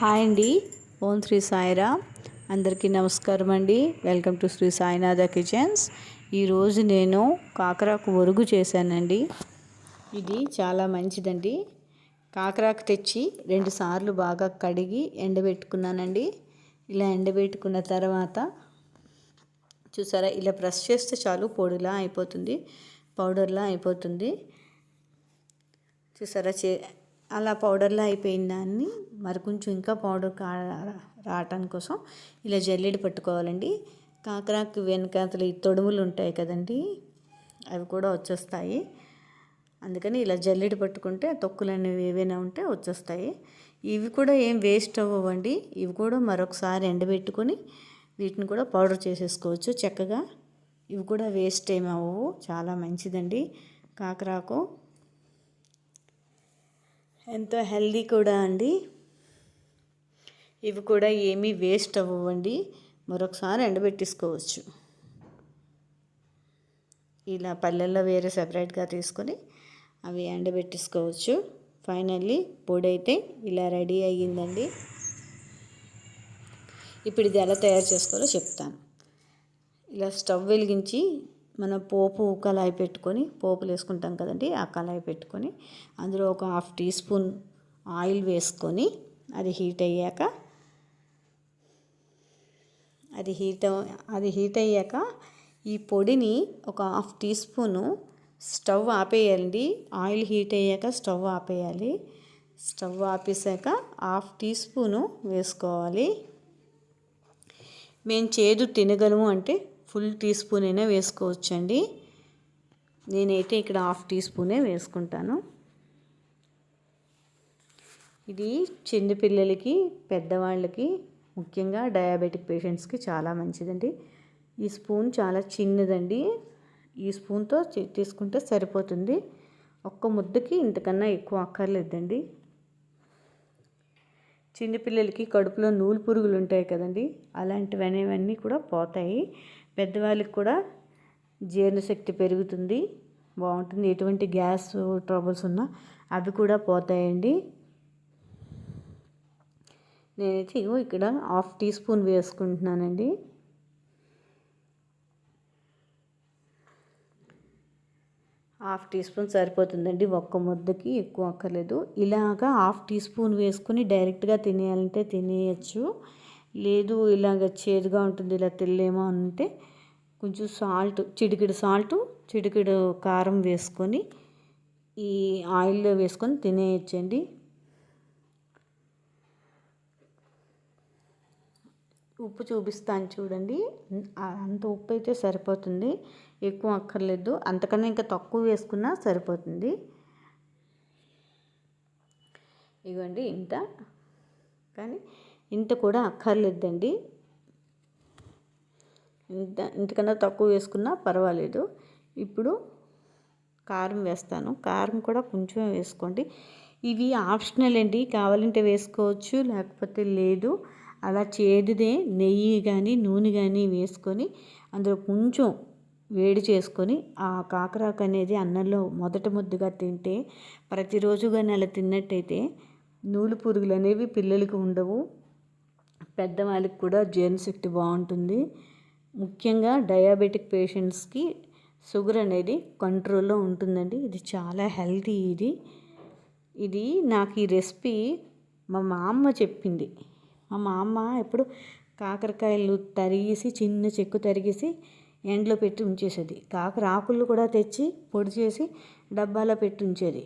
Hi అండి. ఓం శ్రీ సాయిరామ్. అందరికీ నమస్కారం అండి. Welcome to Sri Sainatha kitchens. ఈరోజు నేను కాకరాకు ఒరుగు చేశానండి. ఇది చాలా మంచిదండి. కాకరాకు తెచ్చి రెండు సార్లు బాగా కడిగి ఎండబెట్టుకున్నానండి. ఇలా ఎండబెట్టుకున్న తర్వాత చూసారా ఇలా ప్రెస్ చేస్తే చాలు పొడిలా అయిపోతుంది. పౌడర్లా అయిపోతుంది. చూసారా చే అలా పౌడర్లా అయిపోయిన దాన్ని మరి కొంచెం ఇంకా పౌడర్ కా రావటానికి కోసం ఇలా జల్లెడ పట్టుకోవాలండి. కాకరాకు వెనకాతలు ఈ తొడుములు ఉంటాయి కదండి అవి కూడా వచ్చేస్తాయి. అందుకని ఇలా జల్లెడ పట్టుకుంటే తొక్కులు అనేవి ఏవైనా ఉంటే వచ్చేస్తాయి. ఇవి కూడా ఏం వేస్ట్ అవ్వండి ఇవి కూడా మరొకసారి ఎండబెట్టుకొని వీటిని కూడా పౌడర్ చేసేసుకోవచ్చు. చక్కగా ఇవి కూడా వేస్ట్ ఏమి అవ్వవు. చాలా మంచిదండి కాకరాకు. ఎంతో హెల్దీ కూడా అండి. ఇవి కూడా ఏమీ వేస్ట్ అవ్వండి మరొకసారి ఎండబెట్టేసుకోవచ్చు. ఇలా పల్లెల్లో వేరే సపరేట్గా తీసుకొని అవి ఎండబెట్టేసుకోవచ్చు. ఫైనల్లీ పొడి అయితే ఇలా రెడీ అయ్యిందండి. ఇప్పుడు ఇది ఎలా తయారు చేసుకోవాలో చెప్తాను. ఇలా స్టవ్ వెలిగించి మన పోపు కళాయి పెట్టుకొని పోపులు వేసుకుంటాం కదండి ఆ కళాయి పెట్టుకొని అందులో ఒక హాఫ్ టీ స్పూన్ ఆయిల్ వేసుకొని అది హీట్ అయ్యాక అది హీట్ అది హీట్ అయ్యాక ఈ పొడిని ఒక హాఫ్ టీ స్పూను స్టవ్ ఆపేయాలండి. ఆయిల్ హీట్ అయ్యాక స్టవ్ ఆపేయాలి. స్టవ్ ఆపేసాక హాఫ్ టీ స్పూను వేసుకోవాలి. మేము చేదు తినగలము అంటే ఫుల్ టీ స్పూన్ అయినా వేసుకోవచ్చండి. నేనైతే ఇక్కడ హాఫ్ టీ స్పూనే వేసుకుంటాను. ఇది చిన్నపిల్లలకి పెద్దవాళ్ళకి ముఖ్యంగా డయాబెటిక్ పేషెంట్స్కి చాలా మంచిదండి. ఈ స్పూన్ చాలా చిన్నదండి. ఈ స్పూన్తో తీసుకుంటే సరిపోతుంది. ఒక్క ముద్దకి ఇంతకన్నా ఎక్కువ అక్కర్లేదండి. చిన్నపిల్లలకి కడుపులో నూలు పురుగులు ఉంటాయి కదండి అలాంటివనేవన్నీ కూడా పోతాయి. పెద్దవాళ్ళకి కూడా జీర్ణశక్తి పెరుగుతుంది బాగుంటుంది. ఎటువంటి గ్యాస్ ట్రబుల్స్ ఉన్నా అవి కూడా పోతాయండి. నేనైతే ఇగో ఇక్కడ హాఫ్ టీ స్పూన్ వేసుకుంటున్నానండి. హాఫ్ టీ స్పూన్ సరిపోతుందండి ఒక్క ముద్దకి ఎక్కువ అక్కర్లేదు. ఇలాగా హాఫ్ టీ స్పూన్ వేసుకుని డైరెక్ట్గా తినేయాలంటే తినేయచ్చు. లేదు ఇలాగ చేదుగా ఉంటుంది ఇలా తెల్లేమో అంటే కొంచెం సాల్ట్ చిటికెడు సాల్ట్ చిటికెడు కారం వేసుకొని ఈ ఆయిల్లో వేసుకొని తినేయచ్చండి. ఉప్పు చూపిస్తాను చూడండి. అంత ఉప్పు అయితే సరిపోతుంది. ఎక్కువ అక్కర్లేదు. అంతకన్నా ఇంకా తక్కువ వేసుకున్నా సరిపోతుంది. ఇవ్వండి ఇంత. కానీ ఇంత కూడా అక్కర్లేదండి. ఇంత ఇంతకన్నా తక్కువ వేసుకున్నా పర్వాలేదు. ఇప్పుడు కారం వేస్తాను. కారం కూడా కొంచెం వేసుకోండి. ఇవి ఆప్షనల్ అండి. కావాలంటే వేసుకోవచ్చు లేకపోతే లేదు. అలా చేదుదే నెయ్యి కానీ నూనె కానీ వేసుకొని అందులో కొంచెం వేడి చేసుకొని ఆ కాకరాకు అనేది అన్నంలో మొదట ముద్దుగా తింటే ప్రతిరోజు కానీ అలా తిన్నట్టయితే నూలు పురుగులు అనేవి పిల్లలకు ఉండవు. పెద్దవాళ్ళకి కూడా జీర్ణశక్తి బాగుంటుంది. ముఖ్యంగా డయాబెటిక్ పేషెంట్స్కి షుగర్ అనేది కంట్రోల్లో ఉంటుందండి. ఇది చాలా హెల్తీ ఇది. ఇది నాకు ఈ రెసిపీ మా మామ చెప్పింది. మా మామ ఎప్పుడు కాకరకాయలు తరిగేసి చిన్న చెక్కు తరిగేసి ఎండలో పెట్టి ఉంచేసేది. కాకర ఆకులు కూడా తెచ్చి పొడి చేసి డబ్బాలో పెట్టి ఉంచేది.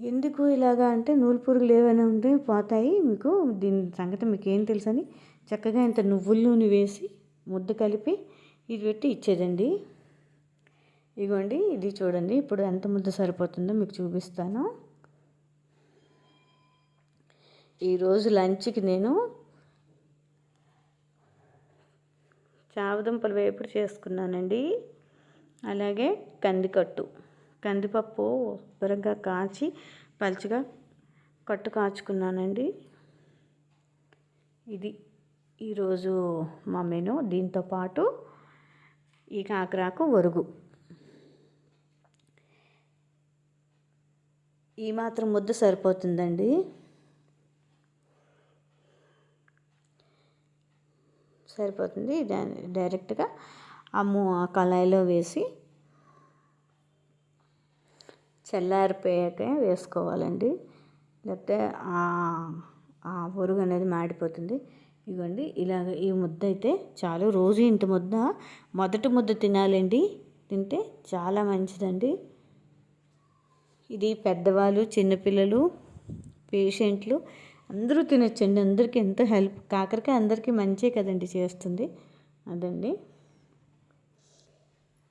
ఎందుకు ఇలాగా అంటే నూలు పురుగులు ఏవైనా ఉంటే పోతాయి మీకు. దీని సంగతి మీకు ఏం తెలుసని చక్కగా ఇంత నువ్వుల నూనె వేసి ముద్ద కలిపి ఇది పెట్టి ఇచ్చేదండి. ఇగోండి ఇది చూడండి ఇప్పుడు ఎంత ముద్ద సరిపోతుందో మీకు చూపిస్తాను. ఈరోజు లంచ్కి నేను చావదుంపలు వేపుడు చేసుకున్నానండి. అలాగే కందికట్టు. కందిపప్పు శుభ్రంగా కాచి పలుచగా కట్టు కాచుకున్నానండి. ఇది ఈరోజు మా మెను. దీంతోపాటు ఈ కాకరాకు ఒరుగు ఈ మాత్రం ముద్ద సరిపోతుందండి. సరిపోతుంది. డైరెక్ట్గా ఆ కళాయిలో వేసి చల్లారిపోయాక వేసుకోవాలండి. లేకపోతే ఆ పొరుగు అనేది మాడిపోతుంది. ఇవ్వండి ఇలాగ ఈ ముద్ద అయితే చాలు. రోజు ఇంత ముద్ద మొదటి ముద్ద తినాలండి. తింటే చాలా మంచిదండి. ఇది పెద్దవాళ్ళు చిన్నపిల్లలు పేషెంట్లు అందరూ తినొచ్చండి. అందరికీ ఎంతో హెల్ప్ కాకరకాయ అందరికీ మంచే కదండి చేస్తుంది. అదండి.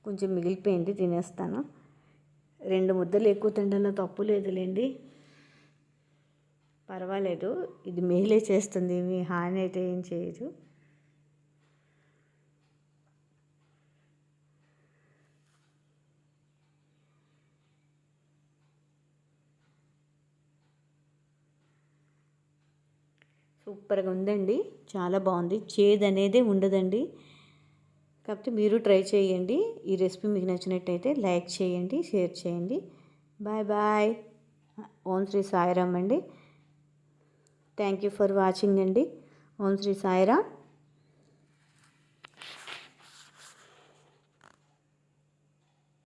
కొంచెం మిగిలిపోయింది తినేస్తాను. రెండు ముద్దలు ఎక్కువ తినడంలో తప్పు లేదులేండి. పర్వాలేదు ఇది మేలే చేస్తుంది మీ హాని అయితే ఏం చేయదు. సూపర్గా ఉందండి చాలా బాగుంది. చేదు అనేది ఉండదండి. కాకపోతే మీరు ట్రై చేయండి. ఈ రెసిపీ మీకు నచ్చినట్టయితే లైక్ చేయండి షేర్ చేయండి. Bye bye. ఓం శ్రీ సాయిరామ్ అండి. థ్యాంక్ యూ ఫర్ వాచింగ్ అండి. ఓం శ్రీ సాయిరామ్.